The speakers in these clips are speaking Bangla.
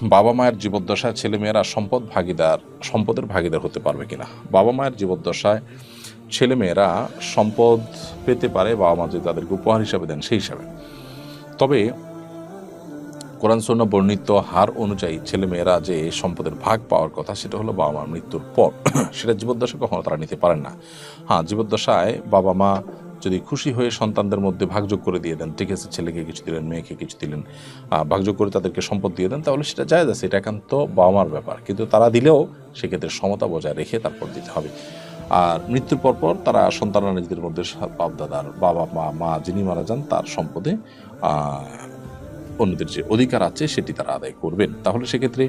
বাবা মায়ের জীবদ্দশায় ছেলেমেয়েরা সম্পদ ভাগিদার, সম্পদের ভাগিদার হতে পারবে কিনা? বাবা মায়ের জীবদ্দশায় ছেলেমেয়েরা সম্পদ পেতে পারে, বাবা মা যদি তাদেরকে উপহার হিসাবে দেন, সেই হিসাবে। তবে কোরআন সন্না বর্ণিত হার অনুযায়ী ছেলেমেয়েরা যে সম্পদের ভাগ পাওয়ার কথা, সেটা হলো বাবা মার মৃত্যুর পর। সেটা জীবদ্দশায় কখনো তারা নিতে পারেন না। হ্যাঁ জীবদ্দশায় বাবা মা যদি খুশি হয়ে সন্তানদের মধ্যে ভাগযোগ করে দিয়ে দেন, ঠিক আছে, ছেলেকে কিছু দিলেন, মেয়েকে কিছু দিলেন ভাগযোগ করে তাদেরকে সম্পদ দিয়ে দেন, তাহলে সেটা জায়জ আছে, এটা একান্ত বাবা মার ব্যাপার। কিন্তু তারা দিলেও সেক্ষেত্রে সমতা বজায় রেখে তারপর দিতে হবে। আর মৃত্যুর পর পর তারা সন্তানরা নিজেদের মধ্যে বাপ দাদার বাবা, মা মা যিনি মারা যান, তার সম্পদে অন্যদের যে অধিকার আছে, সেটি তারা আদায় করবেন। তাহলে সেক্ষেত্রে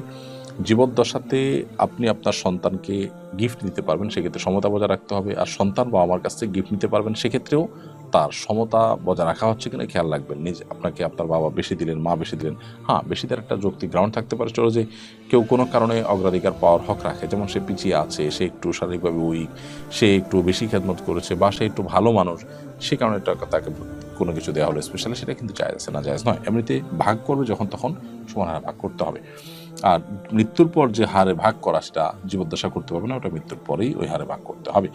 জীবদ্দশাতে আপনি আপনার সন্তানকে গিফট দিতে পারবেন, সেক্ষেত্রে সমতা বজায় রাখতে হবে। আর সন্তান বা আমার কাছ থেকে গিফট নিতে পারবেন, সেক্ষেত্রেও তার সমতা বজায় রাখা হচ্ছে কিনা খেয়াল রাখবেন। নিজে, আপনাকে আপনার বাবা বেশি দিলেন, মা বেশি দিলেন। হ্যাঁ বেশি দেওয়ার একটা যৌক্তিক গ্রাউন্ড থাকতে পারে, চলো যে কেউ কোনো কারণে অগ্রাধিকার পাওয়ার হক রাখে। যেমন সে পিছিয়ে আছে, সে একটু শারীরিকভাবে উইক সে একটু বেশি খেদমত করেছে বা সে একটু ভালো মানুষ, সে কারণে তাকে কোনো কিছু দেওয়া হলো স্পেশালি সেটা কিন্তু জায়জ আছে না জায়জ নয়। এমনিতে ভাগ করবে যখন, তখন সমানহার ভাগ করতে হবে। আর মৃত্যুর পর যে হারে ভাগ করা সেটা জীবদ্দশা করতে পারবে না, ওটা মৃত্যুর পরেই ওই হারে ভাগ করতে হবে।